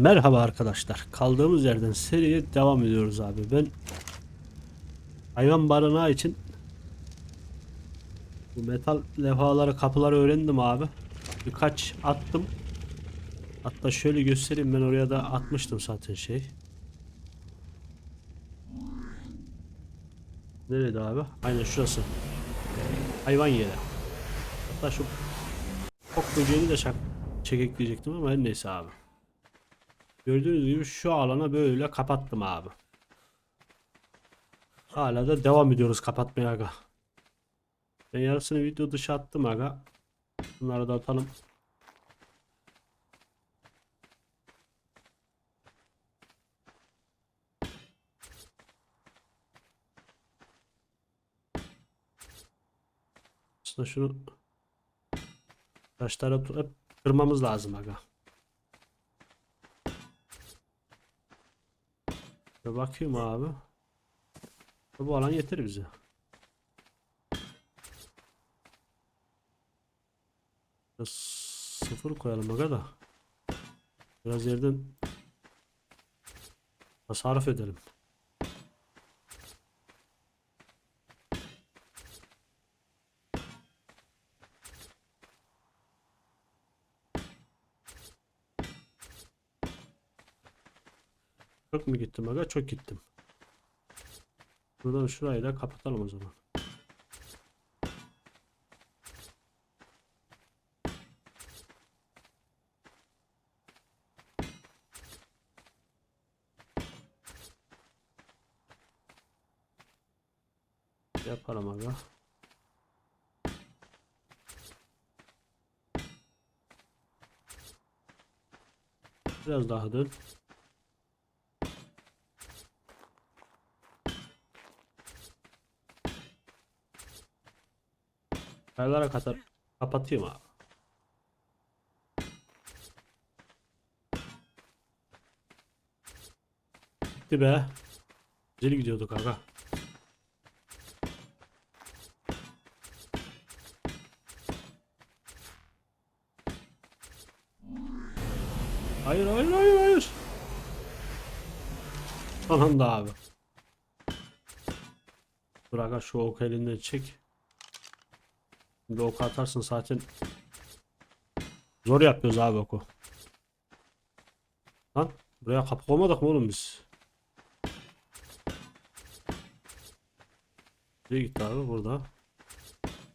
Merhaba arkadaşlar. Kaldığımız yerden seriye devam ediyoruz abi. Ben hayvan barınağı için bu metal levhaları, kapıları öğrendim abi. Birkaç attım. Hatta şöyle göstereyim ben oraya da atmıştım zaten şey. Nerede abi? Aynen şurası. Hayvan yeri. Hatta şu ok böceğini de çak çekekleyecektim ama her neyse abi. Gördüğünüz gibi şu alana böyle kapattım abi. Hala da devam ediyoruz kapatmaya aga. Ben yarısını video dışı attım aga. Bunları da atalım. Aslında şunu taşlara hep kırmamız lazım aga. Bir bakayım abi. Bu alan yeter bize. Biraz sıfır koyalım aga da. Biraz yerden tasarruf edelim. Çok mu gittim aga? Çok gittim. Buradan şurayı da kapatalım o zaman. Yapalım aga. Biraz daha dön. Kayalara kadar kapatayım abi. Gitti be. Güzel gidiyorduk aga. Hayır hayır hayır hayır. Son anda abi. Aga şu ok elinden çek. Şimdi oku atarsın zaten. Zor yapıyoruz abi oku. Lan buraya kapı koymadık mı oğlum biz? Nereye gitti abi burada?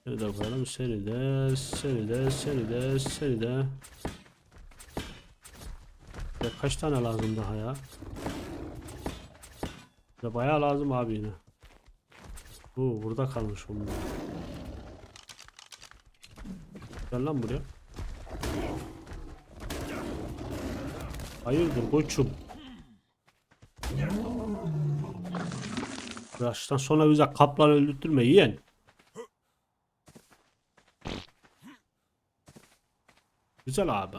Seni de koyalım. Seni de, seni de, seni de, seni de. Ya kaç tane lazım daha ya? Ya bayağı lazım abi yine. Oo, burada kalmış onlar. Gel lan buraya. Hayırdır koçum? Yaştan sonra bize kaplan öldürtme yiyen. Güzel abi.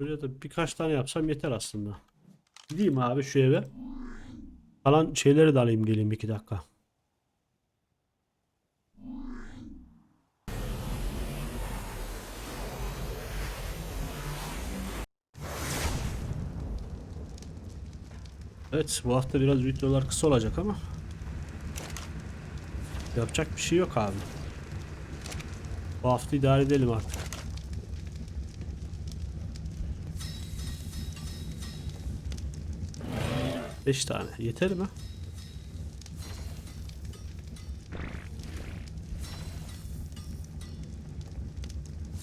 Böyle de birkaç tane yapsam yeter aslında. Gideyim abi şu eve. Kalan şeyleri de alayım geleyim iki dakika. Evet bu hafta biraz videolar kısa olacak ama yapacak bir şey yok abi. Bu hafta idare edelim artık. Beş tane yeter mi?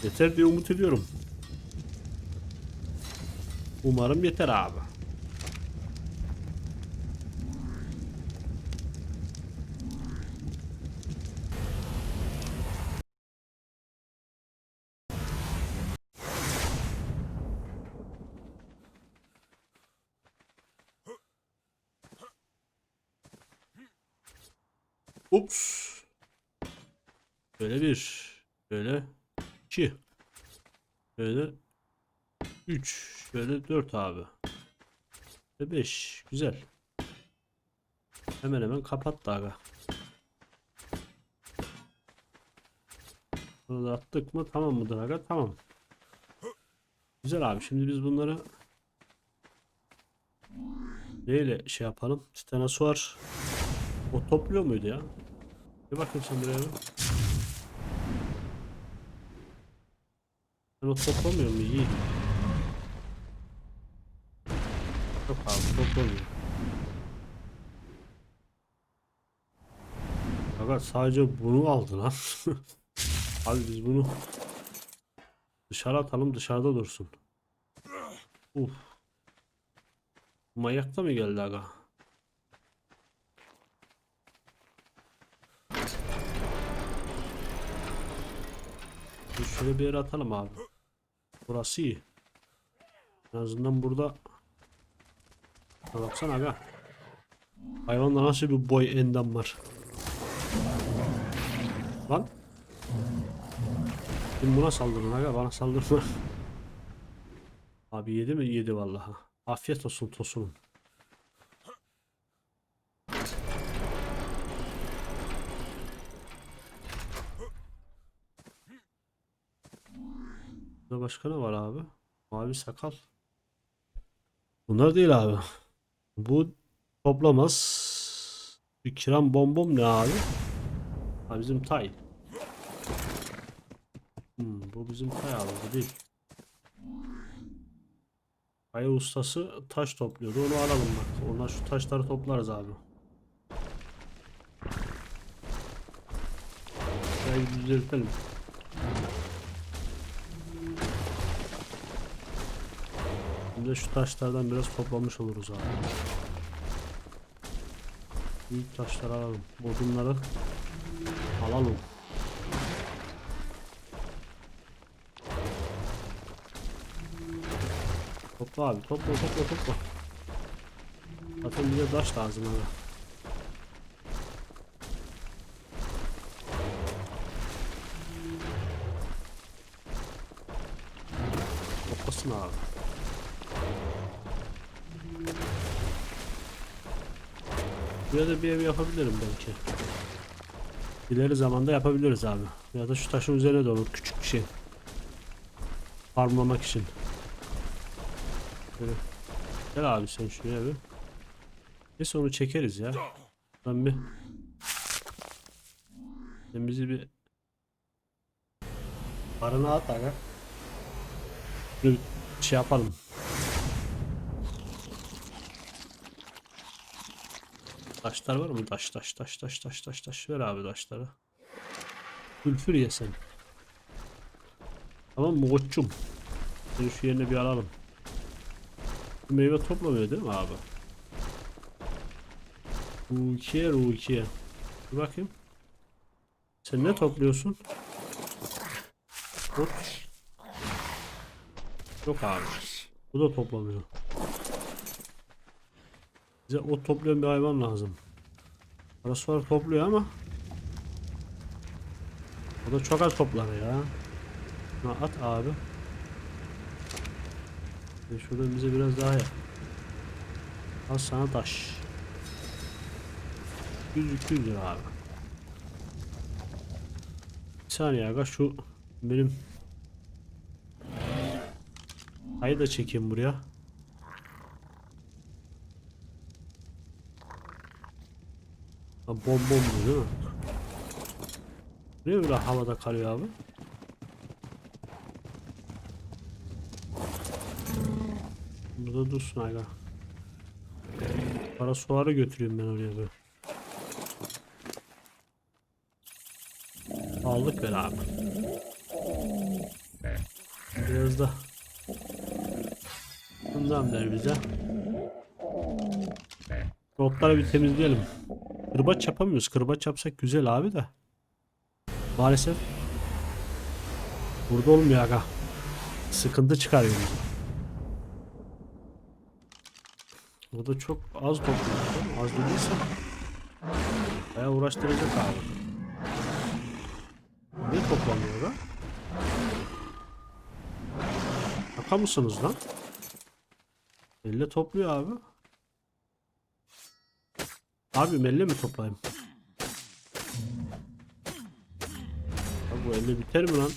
Yeter diye umut ediyorum. Umarım yeter abi. Ups. Böyle bir. Böyle iki. Böyle üç. Böyle dört abi. Ve beş. Güzel. Hemen hemen kapattı aga. Bunu da attık mı tamam mıdır aga? Tamam. Güzel abi şimdi biz bunları neyle şey yapalım? Titanosaur o topluyor muydu ya? Bir bakayım sen buraya bir. Sen o toplamıyor mu? İyi. Yok abi toplamıyor. Fakat sadece bunu aldı lan. abi biz bunu dışarı atalım dışarıda dursun. Uf. Manyak da mı geldi aga? Şöyle bir yere atalım abi. Burası iyi. En azından burada Ha baksana aga. Hayvanda nasıl bir boy endam var. Lan. Şimdi buna saldırın aga bana saldırma. Abi yedi mi? Yedi vallahi. Afiyet olsun tosunum. Burada başka ne var abi? Mavi sakal. Bunlar değil abi. Bu toplamaz. Bir kiram bombom ne abi? Ha bizim tay. Hmm, bu bizim tay abi bu değil. Kaya ustası taş topluyordu. Onu alalım bak. Onlar şu taşları toplarız abi. Şurayı düzeltelim. Şimdi de şu taşlardan biraz toplamış oluruz abi. Büyük taşları alalım. Odunları alalım. Topla abi topla topla topla. Zaten bize taş lazım abi. Buraya da bir ev yapabilirim belki. İleri zamanda yapabiliriz abi. Ya da şu taşın üzerine de olur küçük bir şey. Farmlamak için. Böyle. Gel abi sen şuraya bir. Neyse onu çekeriz ya. Ben bir sen bizi bir barına at aga. Bir şey yapalım. Taşlar var mı? Taş taş taş taş taş taş taş. Ver abi taşları. Külfür ye sen. Tamam mı koçum? Seni şu yerine bir alalım. Bu Meyve toplamıyor değil mi abi? Rukiye Rukiye. Bir bakayım. Sen ne topluyorsun? Ot. Yok abi. Bu da toplamıyor. Bize ot toplayan bir hayvan lazım. Parası var topluyor ama o da çok az toplar ya. Şuna at abi. Ve şuradan bize biraz daha yap. Al sana taş. 100 200 lira abi. Bir saniye aga şu benim Ayı da çekeyim buraya. Ha, bom bom değil mi? Niye böyle havada kalıyor abi? Burada dursun aga. Para suları götüreyim ben oraya böyle. Aldık ver abi. Biraz da bundan ver bize. Rotları bir temizleyelim. Kırbaç yapamıyoruz. Kırbaç yapsak güzel abi de. Maalesef burada olmuyor aga. Sıkıntı çıkarıyor. Burada çok az topluyor. Az dediyse bayağı uğraştıracak abi. Ne toplanıyor da? Şaka mısınız lan? Elle topluyor abi. Abi elle mi toplayayım? Abi bu elle biter mi lan?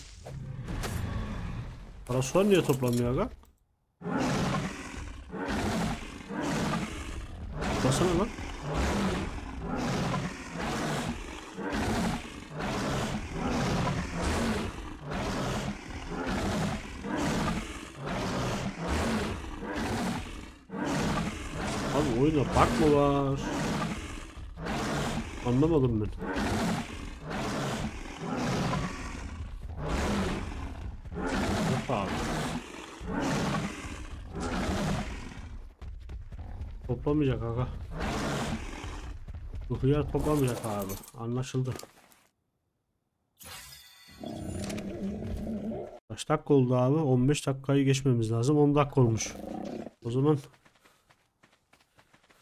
Parasol niye toplamıyor aga? Basana lan. Abi oyuna bak mı var? Anlamadım ben. Yok abi. Toplamayacak aga. Bu hıyar toplamayacak abi. Anlaşıldı. Kaç dakika oldu abi? 15 dakikayı geçmemiz lazım. 10 dakika olmuş. O zaman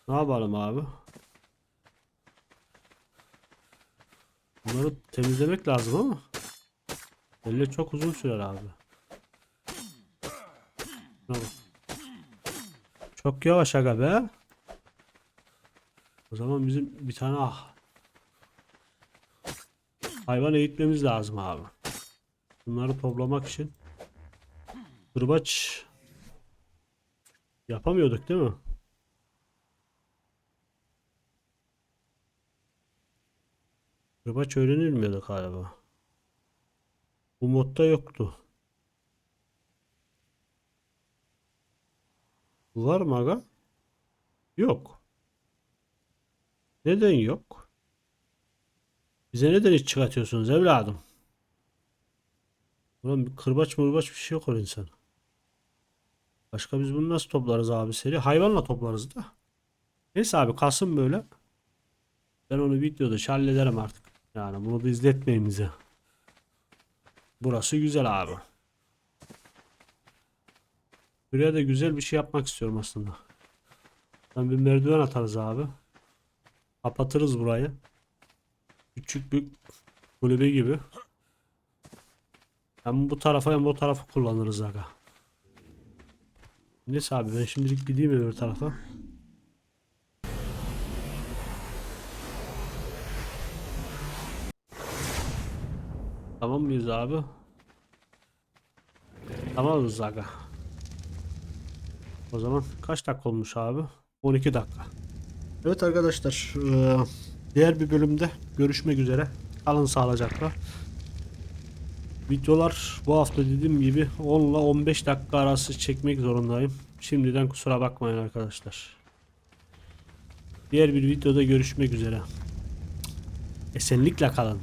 ne yapalım abi? Bunları temizlemek lazım ama elle çok uzun sürer abi. Çok yavaş aga be. O zaman bizim bir tane ah hayvan eğitmemiz lazım abi. Bunları toplamak için kırbaç yapamıyorduk değil mi? Kırbaç öğrenilmiyordu galiba. Bu modda yoktu. Var mı aga? Yok. Neden yok? Bize neden hiç çıkartıyorsunuz evladım? Ulan bir kırbaç mırbaç bir şey yok o insan. Başka biz bunu nasıl toplarız abi seri? Hayvanla toplarız da. Neyse abi kalsın böyle. Ben onu videoda hallederim artık. Yani bunu da izletmeyin bize. Burası güzel abi. Buraya da güzel bir şey yapmak istiyorum aslında. Ben bir merdiven atarız abi. Kapatırız burayı. Küçük bir kulübe gibi. Hem bu tarafa hem bu tarafı kullanırız aga. Neyse abi ben şimdilik gideyim öbür tarafa. Tamam mıyız abi? Tamamız aga. O zaman kaç dakika olmuş abi? 12 dakika. Evet arkadaşlar, eee, diğer bir bölümde görüşmek üzere. Kalın sağlıcakla. Videolar bu hafta dediğim gibi 10 ile 15 dakika arası çekmek zorundayım. Şimdiden kusura bakmayın arkadaşlar. Diğer bir videoda görüşmek üzere. Esenlikle kalın.